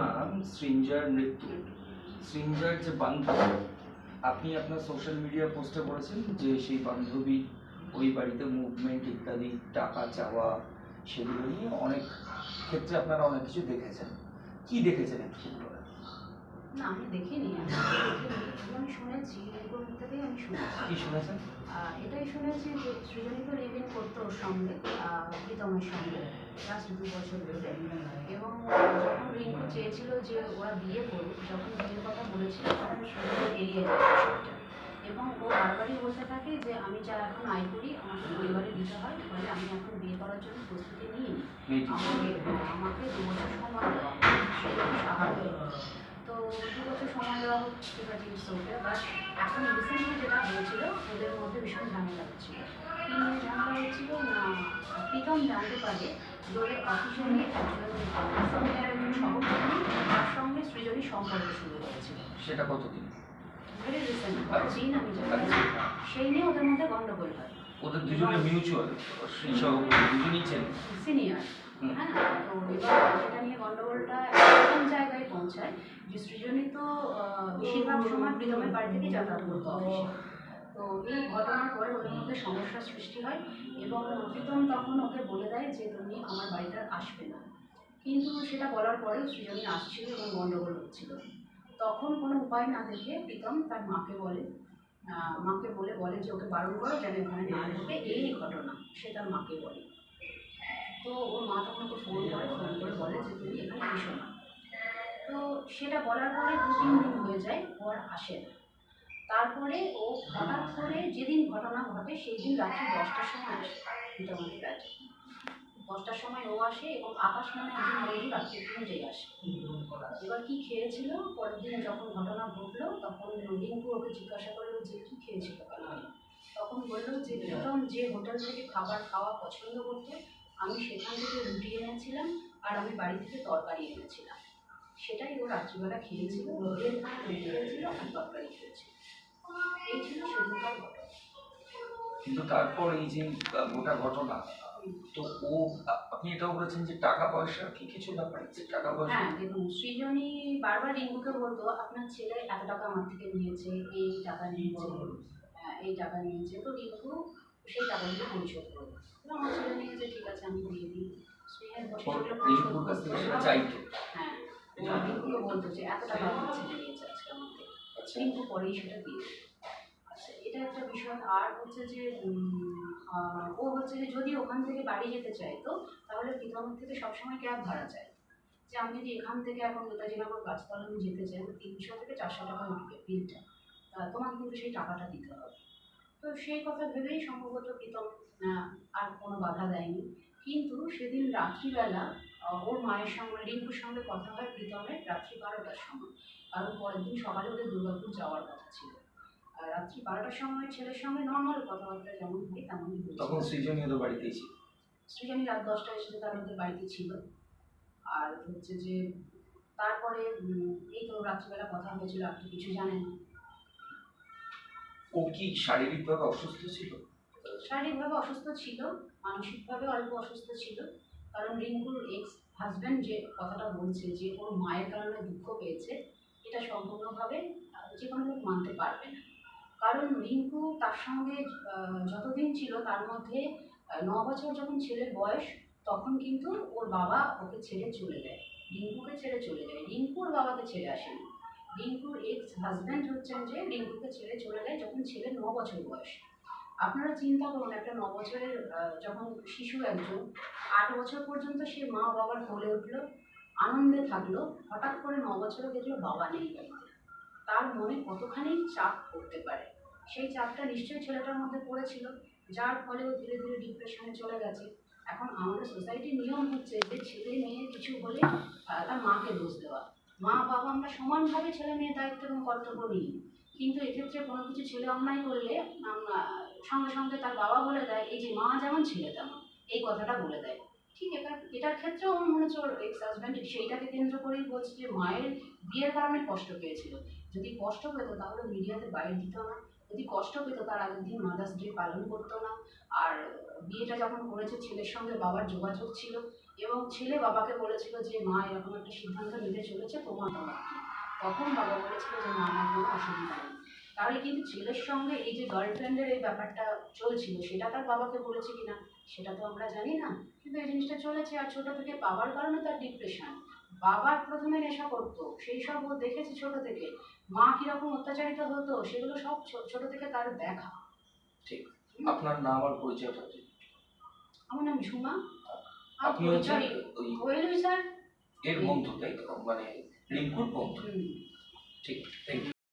নাম সৃঞ্জয় মৃত্যু সৃঞ্জয়ের যে বান্ধবী, আপনি আপনার সোশ্যাল মিডিয়া পোস্টে বলেছেন যে সেই বান্ধবী ওই বাড়িতে মুভমেন্ট ইত্যাদি, টাকা চাওয়া, সেগুলো নিয়ে অনেক ক্ষেত্রে আপনারা অনেক কিছু দেখেছেন কি দেখেছেন একটু। না আমি দেখিনি। আমি দেখিনি। আমি শুনেছি এরকম থেকেই আমি শুনেছি। কি শুনেছেন? এটাই শুনেছি যে সৃজনী তো লিভ ইন করতো ওর সঙ্গে প্রীতমের সঙ্গে লাস্ট দু বছর ধরে। এবং যখন রিঙ্কু চেয়েছিল যে ওরা বিয়ে করুক যখন বিয়ের কথা বলেছিল তখন সৃজনী এড়িয়ে যায় এবং ও বারবারই বলতে থাকে যে আমি যা এখন আয় করি আমাকে পরিবারে দিতে হয় ফলে আমি এখন বিয়ে করার জন্য প্রস্তুতি নিই আমাকে আমাকে দু বছর সময় দেওয়া হোক। দু বছর সময় দেওয়া ঠিক আছে বাট এখন রিসেন্টলি যেটা হয়েছিল ওদের মধ্যে ভীষণ ঝামেলা হচ্ছিল। ঝামেলা হচ্ছিল? না প্রীতম জানতে পারে যে ওদের অফিসিয়ালি একজন সহকর্মী তার সঙ্গে সৃজনী সম্পর্ক শুরু হয়েছিল। সেটা কতদিন? ভেরি রিসেন্ট আচ্ছা। দিন আমি জানি। সেই নিয়ে ওদের মধ্যে গন্ডগোল হয়। ওদের দুজনে মিউচুয়াল সেই সহকর্মী দুজনেই চেনে সিনিয়র হ্যাঁ তো এবার সেটা নিয়ে গন্ডগোলটা পৌঁছায়। যে সৃজনী তো বেশিরভাগ সময় প্রীতমের বাড়ি থেকে যাতায়াত করতো তো এই ঘটনার পরে ওদের মধ্যে সমস্যার সৃষ্টি হয় এবং প্রীতম তখন ওকে বলে দেয় যে, তুমি আমার বাড়িতে আসবে না। কিন্তু সেটা বলার পরেও সৃজনী আসছিল এবং গন্ডগোল হচ্ছিল। তখন কোনো উপায় না দেখে প্রীতম তার মাকে বলে মাকে বলে বলে যে, ওকে বারণ করো যেন এখানে না ঢোকে এই ঘটনা সে তার মাকে বলে। তো ওর মা তখন ওকে ফোন করে ফোন করে বলে যে, তুমি এখানে এসো না। সেটা বলার পরে দু তিন দিন হয়ে যায় আর আসে না। তারপরে ও হঠাৎ করে যেদিন ঘটনা ঘটে সেই দিন রাত্রি দশটার সময় আসে পিতামাটির কাছে দশটার সময় ও আসে এবং আকাশ নামে একজন বন্ধু রাত্রি পুজোয় আসে। এবার কি খেয়েছিল? পরের দিন যখন ঘটনা ঘটলো, তখন রিঙ্কু ওকে জিজ্ঞাসা করল যে কি খেয়েছিল কেন তখন বলল যে প্রীতম যে হোটেল থেকে খাবার খাওয়া পছন্দ করতো, আমি সেখান থেকে রুটি এনেছিলাম আর আমি বাড়ি থেকে তরকারি এনেছিলাম। সেটাই ও রাত্রিবেলা খেয়েছিল রোদের রুটি খেয়েছিল আর তরকারি খেয়েছিল এই ছিল সেদিনকার ঘটনা। কিন্তু তারপর এই যে গোটা ঘটনা তো ও আপনি এটাও বলেছেন যে টাকা পয়সা কি কিছু ব্যাপার আছে টাকা পয়সা? হ্যাঁ দেখুন সৃজনী বারবার রিঙ্কুকে বলতো আপনার ছেলে এত টাকা আমার থেকে নিয়েছে এই টাকা নিয়েছে। হ্যাঁ, এই টাকা নিয়েছে। তো রিঙ্কু সেই টাকাগুলো পরিশোধ করবে আমার ছেলে নিয়েছে ঠিক আছে আমি দিয়ে দিই। স্নেহের বসে সেগুলো পরিশোধ হ্যাঁ রিঙ্কুকে বলতো যে এত টাকা আমার ছেলে আজকে আচ্ছা। পরেই সেটা দিয়ে আচ্ছা এটা একটা বিষয়। আর হচ্ছে যে ও হচ্ছে যে যদি ওখান থেকে বাড়ি যেতে চাইতো তাহলে প্রীতমের থেকে সবসময় ক্যাব ভাড়া চাই যে আমি যদি এখান থেকে এখন নেতাজি নগর গাছতলা আমি যেতে চাই তো তিনশো থেকে চারশো টাকা উঠবে বিলটা তা তোমাকে কিন্তু সেই টাকাটা দিতে হবে। তো সেই কথা ভেবেই সম্ভবত প্রীতম আহ, আর কোনো বাধা দেয়নি। কিন্তু সেদিন রাত্রিবেলা ওর মায়ের সঙ্গে রিঙ্কুর সঙ্গে কথা হয় প্রীতমের রাত্রি বারোটার সময়। কারণ পরের দিন সকালে ওদের দুর্গাপুর যাওয়ার কথা ছিল। আর রাত্রি বারোটার সময় ছেলের সঙ্গে নর্মাল কথাবার্তা যেমন হয় তেমনই। তখন সৃজনী তো বাড়িতেই ছিল। সৃজনী রাত দশটায় এসে তার ওদের বাড়িতে ছিল। আর হচ্ছে যে তারপরে এই তো রাত্রিবেলা কথা হয়েছিল আপনি কিছু জানেন না। ও কি শারীরিকভাবে অসুস্থ ছিল? শারীরিকভাবে অসুস্থ ছিল মানসিকভাবে অল্প অসুস্থ ছিল। কারণ রিঙ্কুর এক্স হাজব্যান্ড যে কথাটা বলছে যে ওর মায়ের কারণে দুঃখ পেয়েছে, এটা সম্পূর্ণভাবে যে কোনো লোক মানতে পারবে না। কারণ রিঙ্কু তার সঙ্গে যতদিন ছিল তার মধ্যে ন বছর যখন ছেলের বয়স, তখন কিন্তু ওর বাবা ওকে ছেড়ে চলে যায়। রিঙ্কুকে ছেড়ে চলে যায়। রিঙ্কুর বাবাকে ছেড়ে আসেনি। রিঙ্কুর এক্স হাজব্যান্ড হচ্ছেন যে রিঙ্কুকে ছেড়ে চলে যায় যখন ছেলের ন বছর বয়স। আপনারা চিন্তা করুন, একটা ন বছরের যখন শিশু একজন, আট বছর পর্যন্ত সে মা বাবার কোলে উঠল, আনন্দে থাকল, হঠাৎ করে ন বছরে দেখল বাবা নেই তার মনে কতখানি চাপ পড়তে পারে। সেই চাপটা নিশ্চয়ই ছেলেটার মধ্যে পড়েছিল, যার ফলে ও ধীরে ধীরে ডিপ্রেশনে চলে গেছে। এখন আমাদের সোসাইটির নিয়ম হচ্ছে যে ছেলে মেয়ে কিছু হলে তার মাকে দোষ দেওয়া। মা বাবা আমরা সমানভাবে ছেলে মেয়ের দায়িত্ব এবং কর্তব্য নিই। কিন্তু এক্ষেত্রে কোনো কিছু ছেলে অন্যায় করলে, আমরা সঙ্গে সঙ্গে তার বাবা বলে দেয়, এই যে মা যেমন ছেলে তেমন। এই কথাটা বলে দেয়। ঠিক এটা এটার ক্ষেত্রেও আমার মনে হচ্ছে ওর এক্স হাজব্যান্ড সেইটাকে কেন্দ্র করেই বলছে যে, মায়ের বিয়ের কারণে কষ্ট পেয়েছিল। যদি কষ্ট পেতো তাহলে মিডিয়াতে বাইরে দিত না। যদি কষ্ট পেতো তার আগের দিন মাদার্স ডে পালন করতো না। আর বিয়েটা যখন করেছে, ছেলের সঙ্গে বাবার যোগাযোগ ছিল এবং ছেলে বাবাকে বলেছিল যে, মা, এরকম একটা সিদ্ধান্ত নিতে চলেছে, তোমার বাবা? তখন বাবা বলেছিল যে, না, আমার কোনো অসুবিধা নেই। তাহলে কিন্তু ছেলের সঙ্গে এই যে গার্লফ্রেন্ডের এই ব্যাপারটা চলছিল সেটা তার বাবাকে বলেছে কিনা সেটা তো আমরা জানি না। কিন্তু এই জিনিসটা চলেছে আর ছোট থেকে বাবার কারণে তার ডিপ্রেশন বাবার প্রথমে নেশা করতো সেই সব ও দেখেছে ছোট থেকে। মা কীরকম অত্যাচারিত হতো সেগুলো সব ছোট থেকে তার দেখা। ঠিক। আপনার নাম আর পরিচয়টা আমার নাম ঝুমা। আপনি হচ্ছেন ওই স্যার। এর বন্ধু তাই মানে রিঙ্কুর বন্ধু। ঠিক থ্যাংক ইউ